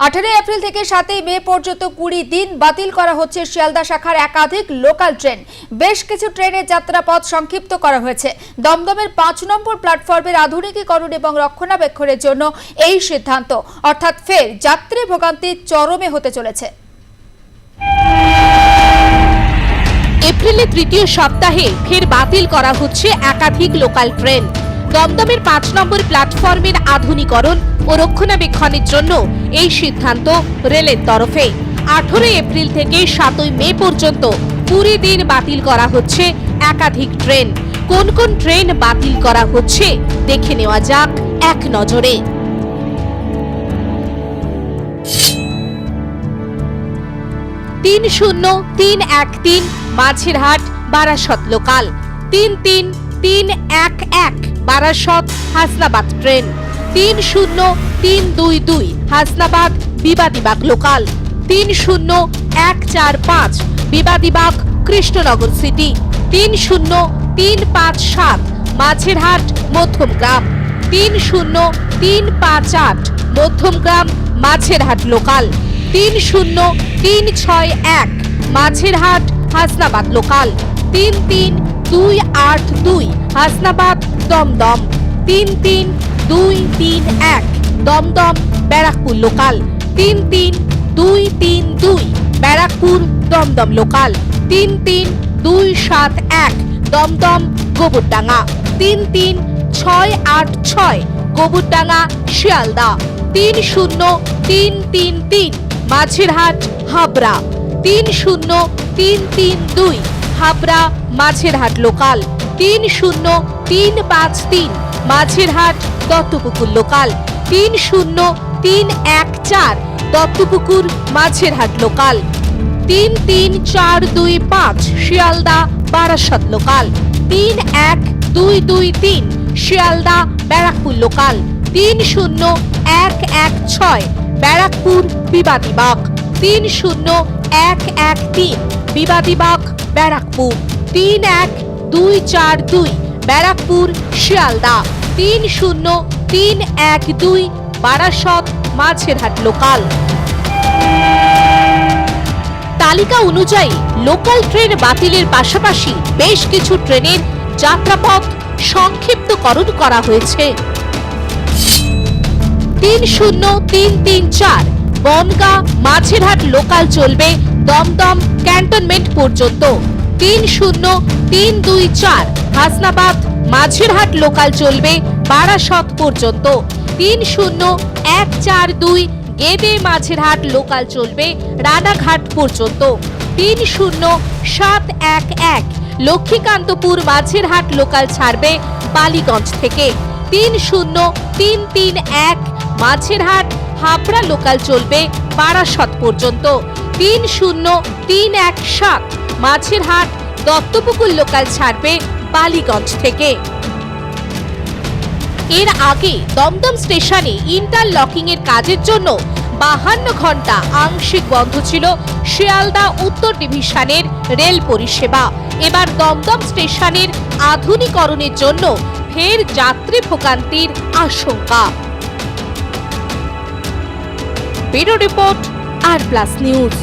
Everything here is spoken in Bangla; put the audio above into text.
আঠারোই এপ্রিল থেকে সাতই মে পর্যন্ত কুড়ি দিন বাতিল করা হচ্ছে শিয়ালদা শাখার একাধিক লোকাল ট্রেন। বেশ কিছু ট্রেনের যাত্রাপথ সংক্ষিপ্ত করা হয়েছে। দমদমের পাঁচ নম্বর প্ল্যাটফর্মের আধুনিকীকরণ এবং রক্ষণাবেক্ষণের জন্য এই সিদ্ধান্ত। অর্থাৎ ফের যাত্রী ভোগান্তি চরমে হতে চলেছে। এপ্রিলের তৃতীয় সপ্তাহে ফের বাতিল করা হচ্ছে একাধিক লোকাল ট্রেন। দমদমের পাঁচ নম্বর প্ল্যাটফর্মের আধুনিকরণ ও রক্ষণাবেক্ষণের জন্য এই সিদ্ধান্ত রেলের তরফে। আঠেরোই এপ্রিল থেকে সাতই মে পর্যন্ত কুড়ি দিন বাতিল করা হচ্ছে একাধিক ট্রেন। কোন কোন ট্রেন বাতিল করা হচ্ছে দেখে নেওয়া যাক এক নজরে। তিন শূন্য, তিন এক তিন, মাঝেরহাট, বারাসত লোকাল। তিন তিন তিন এক এক, বারাসত, হাসনাবাদ ট্রেন। তিন শূন্য তিন দুই দুই, হাসনাবাদ বিবাদীবাগ লোকাল। তিন শূন্য এক চার পাঁচ বিবাদীবাগ কৃষ্ণনগর সিটি। তিন শূন্য তিন পাঁচ সাত মাঝেরহাট মধ্যমগ্রাম তিন শূন্য তিন পাঁচ আট মধ্যমগ্রাম মাঝেরহাট লোকাল। তিন শূন্য তিন ছয় এক মাঝেরহাট হাসনাবাদ লোকাল। তিন তিন দুই আট দুই, হাসনাবাদ দমদম। তিন তিন দুই তিন এক। দমদম, ব্যারাকপুর লোকাল। তিন তিন দুই তিন দুই। ব্যারাকপুর, দমদম লোকাল। তিন তিন দুই সাত এক। দমদম, গোবরডাঙ্গা। তিন তিন ছয় আট ছয়। গোবরডাঙ্গা, শিয়ালদা। তিন শূন্য তিন তিন তিন। মাঝেরহাট, হাবড়া। তিন শূন্য তিন তিন দুই। হাবড়া, মাঝেরহাট লোকাল। তিন শূন্য তিন পাঁচ তিন। মাঝেরহাট, দত্তপুকুর লোকাল। তিন শূন্য, তিন এক চার, দত্তপুকুর, মাঝেরহাট লোকাল। তিন তিন চার দুই পাঁচ, শিয়ালদা, বারাসত লোকাল। তিন এক দুই দুই তিন, শিয়ালদা, ব্যারাকপুর লোকাল। তিন শূন্য, এক এক ছয়, ব্যারাকপুর বিবাদীবাগ তিন শূন্য, এক এক তিন বিবাদীবাগ ব্যারাকপুর। তিন এক দুই চার দুই, ব্যারাকপুর, শিয়ালদা। তিন শূন্য, তিন এক দুই, বারাসত মাঝেরহাট লোকাল। তালিকা অনুযায়ী লোকাল ট্রেন বাতিলের পাশাপাশি বেশ কিছু ট্রেনের যাত্রাপথ সংক্ষিপ্তকরণ করা হয়েছে। তিন শূন্য, তিন তিন চার, বনগা মাঝেরহাট লোকাল চলবে দমদম ক্যান্টনমেন্ট পর্যন্ত। তিন শূন্য, তিন দুই চার, হাসনাবাদ মাঝেরহাট লোকাল চলবে বারাসত পর্যন্ত। তিন শূন্য এক চার দুই গেদে মাঝেরহাট লোকাল চলবে রানাঘাট পর্যন্ত। তিন শূন্য সাত এক এক লক্ষ্মীকান্তপুর মাঝেরহাট লোকাল ছাড়বে বালিগঞ্জ থেকে। তিন শূন্য তিন তিন এক মাঝেরহাট হাবড়া লোকাল চলবে বারাসত পর্যন্ত। তিন শূন্য তিন এক সাত মাঝেরহাট দত্তপুকুর লোকাল ছাড়বে বালিগঞ্জ থেকে। এর আগে দমদম স্টেশনে ইন্টারলকিং এর কাজের জন্য বাহান্ন ঘণ্টা আংশিক বন্ধ ছিল শিয়ালদা উত্তর ডিভিশনের রেল পরিষেবা। এবার দমদম স্টেশনের আধুনিকরণের জন্য ফের যাত্রী ভোগান্তির আশঙ্কা। Bureau report R plus news.